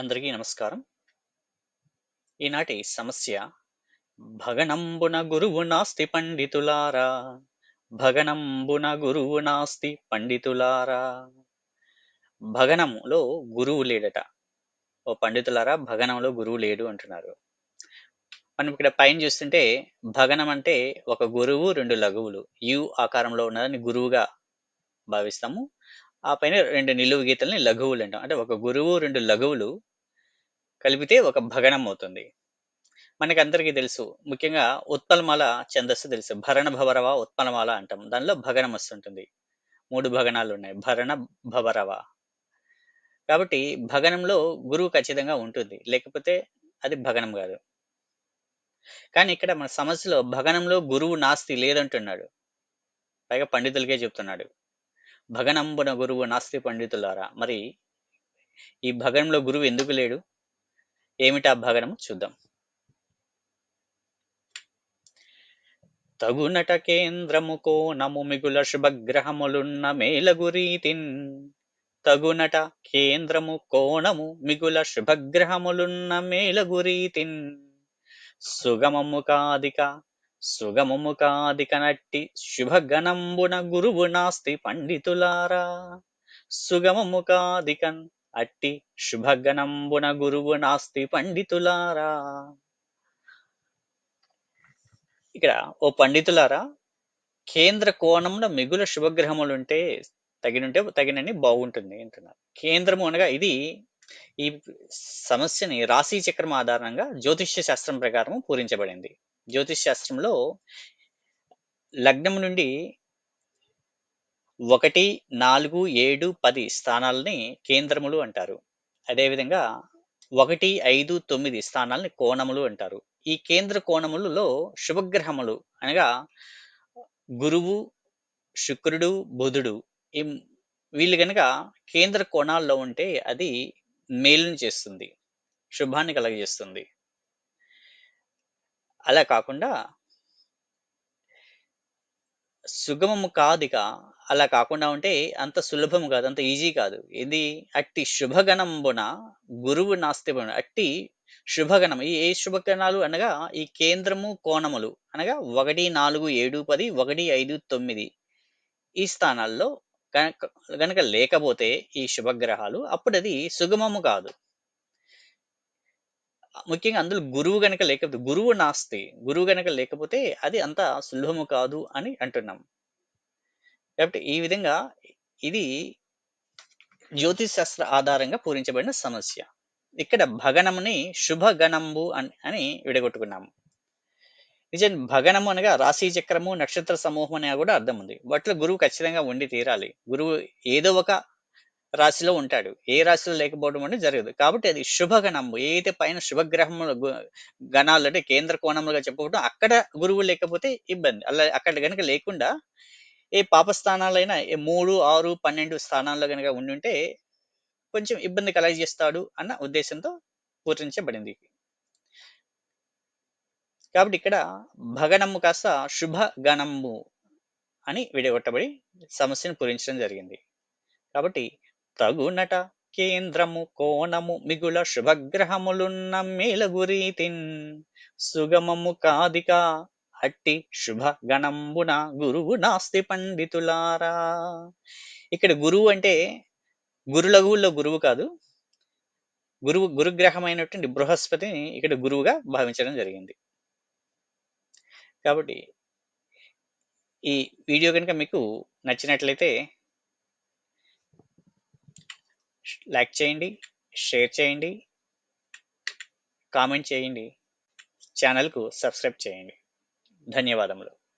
అందరికీ నమస్కారం. ఈనాటి సమస్య భగనంబున గురువు నాస్తి పండితులారా భగనంబున గురువు నాస్తి పండితులారా భగనంలో గురువు లేడట. ఓ పండితులారా భగనంలో గురువు లేడు అంటున్నారు. మనం ఇక్కడ పైన చూస్తుంటే భగనం అంటే ఒక గురువు రెండు లఘువులు. యు ఆకారంలో ఉన్నదని గురువుగా భావిస్తాము. ఆ పైన రెండు నిలువు గీతల్ని లఘువులు అంటాం. అంటే ఒక గురువు రెండు లఘువులు. కలిపితే ఒక భగనం అవుతుంది. మనకి అందరికీ తెలుసు ముఖ్యంగా ఉత్పలమాల ఛందస్సు తెలుసు. భరణ భవరవ ఉత్పలమాల అంటాం. దానిలో భగనం వస్తుంటుంది. మూడు భగనాలు ఉన్నాయి. భరణ భవరవ కాబట్టి భగనంలో గురువు ఖచ్చితంగా ఉంటుంది. లేకపోతే అది భగనం కాదు. కానీ ఇక్కడ మన సమస్యలో భగనంలో గురువు నాస్తి లేదంటున్నాడు. పైగా పండితులకే చెప్తున్నాడు. భగనంబున గురువు నాస్తి పండితులారా. మరి ఈ భగనంలో గురువు ఎందుకు లేడు? ఏమిటా భగనము? చూద్దాం. తగునట కేంద్రము కోణము మిగుల శుభగ్రహములున్న మేలగురీతిన్. తగునట కేంద్రము కోణము మిగుల శుభగ్రహములున్న మేలగురీతిన్. సుగమము కాదిక సుగమము కాదిక నట్టి శుభగణంబున గురువు నాస్తి పండితులారా. సుగమము కాదికన్ అట్టి శుభగణంబున గురువు నాస్తి పండితులారా. ఇక్కడ ఓ పండితులారా కేంద్ర కోణంలో మిగుల శుభగ్రహములుంటే తగినంటే తగినని బాగుంటుంది అంటున్నారు. కేంద్రము అనగా ఇది ఈ సమస్యని రాశి చక్రం ఆధారంగా జ్యోతిష్య శాస్త్రం ప్రకారం పూరించబడింది. జ్యోతిష్ శాస్త్రంలో లగ్నం నుండి ఒకటి నాలుగు ఏడు పది స్థానాలని కేంద్రములు అంటారు. అదేవిధంగా ఒకటి ఐదు తొమ్మిది స్థానాలని కోణములు అంటారు. ఈ కేంద్ర కోణములలో శుభగ్రహములు అనగా గురువు శుక్రుడు బుధుడు ఈ వీళ్ళు కనుక కేంద్ర కోణాల్లో ఉంటే అది మేలుని చేస్తుంది శుభాన్ని కలగజేస్తుంది. అలా కాకుండా సుగమము కాదిక అలా కాకుండా ఉంటే అంత సులభం కాదు అంత ఈజీ కాదు. ఇది అట్టి శుభగణంబున గురువు నాస్తిబున అట్టి శుభగణం. ఈ ఏ శుభగణాలు అనగా ఈ కేంద్రము కోణములు అనగా ఒకటి నాలుగు ఏడు పది ఒకటి ఐదు తొమ్మిది ఈ స్థానాల్లో కనుక గనక లేకపోతే ఈ శుభగ్రహాలు అప్పుడు అది సుగమము కాదు. ముఖ్యంగా అందులో గురువు గనక లేకపోతే గురువు నాస్తి గురువు గనక లేకపోతే అది అంత సులభము కాదు అని అంటున్నాం. కాబట్టి ఈ విధంగా ఇది జ్యోతిష్ శాస్త్ర ఆధారంగా పూరించబడిన సమస్య. ఇక్కడ భగనముని శుభగణంబు అని అని విడగొట్టుకున్నాము. నిజం భగనము అనగా రాశి చక్రము నక్షత్ర సమూహం అనే కూడా అర్థం ఉంది. వాటిలో గురువు ఖచ్చితంగా ఉండి తీరాలి. గురువు ఏదో ఒక రాశిలో ఉంటాడు. ఏ రాశిలో లేకపోవడం అనేది జరగదు. కాబట్టి అది శుభగణము ఏదైతే పైన శుభగ్రహములు గణాలు అంటే కేంద్ర కోణములుగా చెప్పుకోవడం అక్కడ గురువు లేకపోతే ఇబ్బంది. అలా అక్కడ కనుక లేకుండా ఏ పాపస్థానాలైనా ఏ మూడు ఆరు పన్నెండు స్థానాల్లో కనుక ఉండుంటే కొంచెం ఇబ్బంది కలగజేస్తాడు అన్న ఉద్దేశంతో పూరించబడింది. కాబట్టి ఇక్కడ భగనము కాస్త శుభ గణము అని విడగొట్టబడి సమస్యను పూరించడం జరిగింది. కాబట్టి తగునట కేంద్రము కోణము మిగుల శుభగ్రహములున్న మేలగురీతిన్ సుగమము కాదిక అట్టి శుభ గణంబున గురువు నాస్తి పండితులారా. ఇక్కడ గురువు అంటే గురులగువుల్లో గురువు కాదు గురువు గురుగ్రహమైనటువంటి బృహస్పతిని ఇక్కడ గురువుగా భావించడం జరిగింది. కాబట్టి ఈ వీడియో కనుక మీకు నచ్చినట్లయితే లైక్ చేయండి షేర్ చేయండి కామెంట్ చేయండి ఛానల్కు సబ్స్క్రైబ్ చేయండి. ధన్యవాదములు.